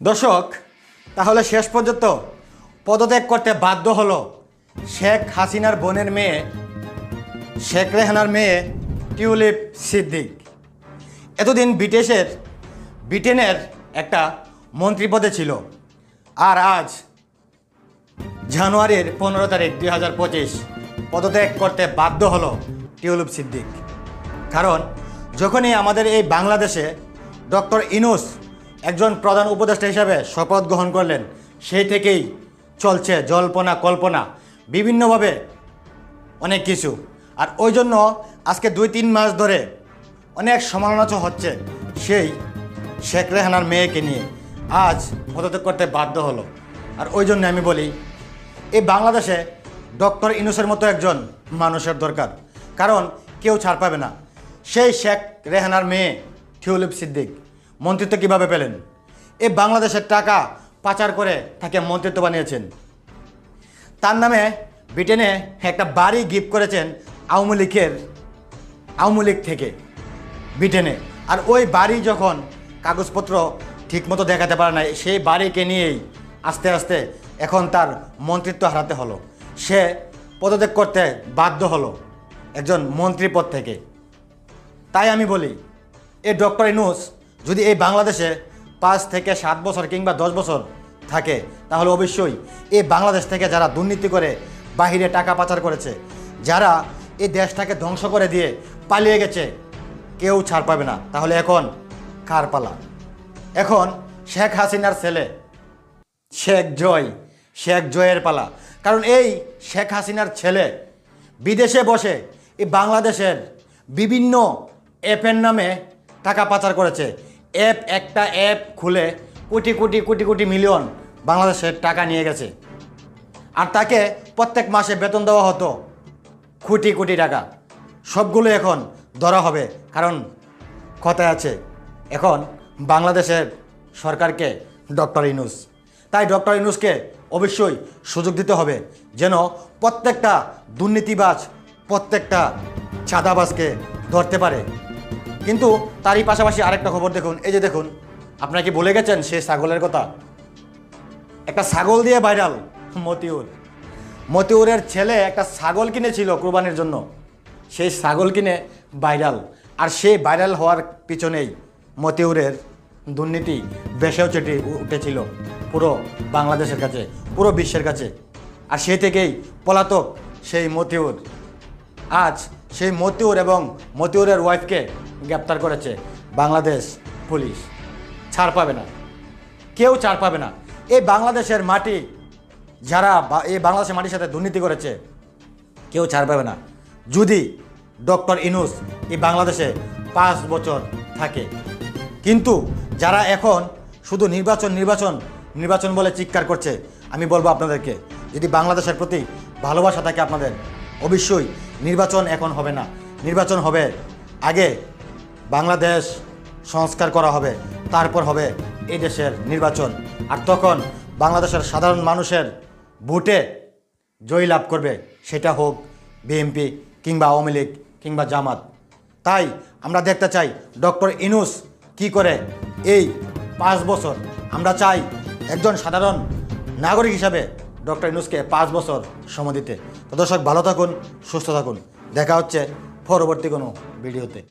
দর্শক, তাহলে শেষ পর্যন্ত পদত্যাগ করতে বাধ্য হলো শেখ হাসিনার বোনের মেয়ে, শেখ রেহানার মেয়ে টিউলিপ সিদ্দিক। এতদিন ব্রিটিশের, ব্রিটেনের একটা মন্ত্রী পদে ছিল। আর আজ জানুয়ারির পনেরো তারিখ দুই হাজার পঁচিশ পদত্যাগ করতে বাধ্য হলো টিউলিপ সিদ্দিক। কারণ যখনই আমাদের এই বাংলাদেশে ডক্টর ইনুস একজন প্রধান উপদেষ্টা হিসাবে শপথ গ্রহণ করলেন। সেই থেকেই চলছে জল্পনা কল্পনা, বিভিন্নভাবে অনেক কিছু। আর ওই জন্য আজকে দুই তিন মাস ধরে অনেক সমালোচনা হচ্ছে সেই শেখ রেহানার মেয়েকে নিয়ে। আজ পদত্যাগ করতে বাধ্য হলো। আর ওই জন্য আমি বলি, এই বাংলাদেশে ডক্টর ইনুসের মতো একজন মানুষের দরকার। কারণ কেউ ছাড় পাবে না। সেই শেখ রেহানার মেয়ে টিউলিপ সিদ্দিক। মন্ত্রিত্ব কীভাবে পেলেন? এ বাংলাদেশের টাকা পাচার করে তাকে মন্ত্রিত্ব বানিয়েছেন। তার নামে ব্রিটেনে একটা বাড়ি গিফট করেছেন আওয়ামী লীগের, আওয়ামী লীগ থেকে ব্রিটেনে। আর ওই বাড়ি যখন কাগজপত্র ঠিকমতো দেখাতে পারে না সেই বাড়িকে নিয়েই আস্তে আস্তে এখন তার মন্ত্রিত্ব হারাতে হলো। সে পদত্যাগ করতে বাধ্য হলো একজন মন্ত্রী পদ থেকে। তাই আমি বলি, এ ডক্টর ইনুস যদি এই বাংলাদেশে পাঁচ থেকে সাত বছর কিংবা দশ বছর থাকে, তাহলে অবশ্যই এই বাংলাদেশ থেকে যারা দুর্নীতি করে বাহিরে টাকা পাচার করেছে, যারা এই দেশটাকে ধ্বংস করে দিয়ে পালিয়ে গেছে, কেউ ছাড় পাবে না। তাহলে এখন কার পালা? এখন শেখ হাসিনার ছেলে, শেখ জয়, শেখ জয়ের পালা। কারণ এই শেখ হাসিনার ছেলে বিদেশে বসে এই বাংলাদেশের বিভিন্ন অ্যাপের নামে টাকা পাচার করেছে। অ্যাপ, একটা অ্যাপ খুলে কোটি কোটি কোটি কোটি মিলিয়ন বাংলাদেশের টাকা নিয়ে গেছে। আর তাকে প্রত্যেক মাসে বেতন দেওয়া হতো কোটি কোটি টাকা। সবগুলো এখন ধরা হবে, কারণ কথায় আছে, এখন বাংলাদেশের সরকারকে ডক্টর ইনুস তাই ডক্টর ইনুসকে অবশ্যই সুযোগ দিতে হবে, যেন প্রত্যেকটা দুর্নীতিবাজ, প্রত্যেকটা চাঁদাবাজকে ধরতে পারে। কিন্তু তারই পাশাপাশি আরেকটা খবর দেখুন। এই যে দেখুন, আপনারা কি বলে গেছেন সে ছাগলের কথা? একটা ছাগল দিয়ে ভাইরাল মতিউর। মতিউরের ছেলে একটা ছাগল কিনেছিল কোরবানির জন্য। সেই ছাগল কিনে ভাইরাল আর সেই ভাইরাল হওয়ার পিছনেই মতিউরের দুর্নীতি বেশেও চেটে উঠেছিল পুরো বাংলাদেশের কাছে, পুরো বিশ্বের কাছে। আর সেই থেকেই পলাতক সেই মতিউর। আজ সেই মতিউর এবং মতিউরের ওয়াইফকে গ্রেপ্তার করেছে বাংলাদেশ পুলিশ। ছাড় পাবে না। কেউ ছাড় পাবে না। এই বাংলাদেশের মাটি যারা এই বাংলাদেশের মাটির সাথে দুর্নীতি করেছে, কেউ ছাড় পাবে না। যদি ডক্টর ইনুস এই বাংলাদেশে পাঁচ বছর থাকে। কিন্তু যারা এখন শুধু নির্বাচন নির্বাচন নির্বাচন বলে চিৎকার করছে, আমি বলব আপনাদেরকে, যদি বাংলাদেশের প্রতি ভালোবাসা থাকে আপনাদের, অবশ্যই নির্বাচন এখন হবে না। নির্বাচন হবে আগে। বাংলাদেশ সংস্কার করা হবে, তারপর হবে এই দেশের নির্বাচন। আর তখন বাংলাদেশের সাধারণ মানুষের ভোটে জয় লাভ করবে, সেটা হোক বিএনপি কিংবা আওয়ামী লীগ কিংবা জামাত। তাই আমরা দেখতে চাই ডক্টর ইনুস কি করে এই পাঁচ বছর, আমরা চাই একজন সাধারণ নাগরিক হিসাবে ডক্টর ইনুসকে পাঁচ বছর সময় দিতে। দর্শক, ভালো থাকুন, সুস্থ থাকুন। দেখা হচ্ছে পরবর্তী কোনো ভিডিওতে।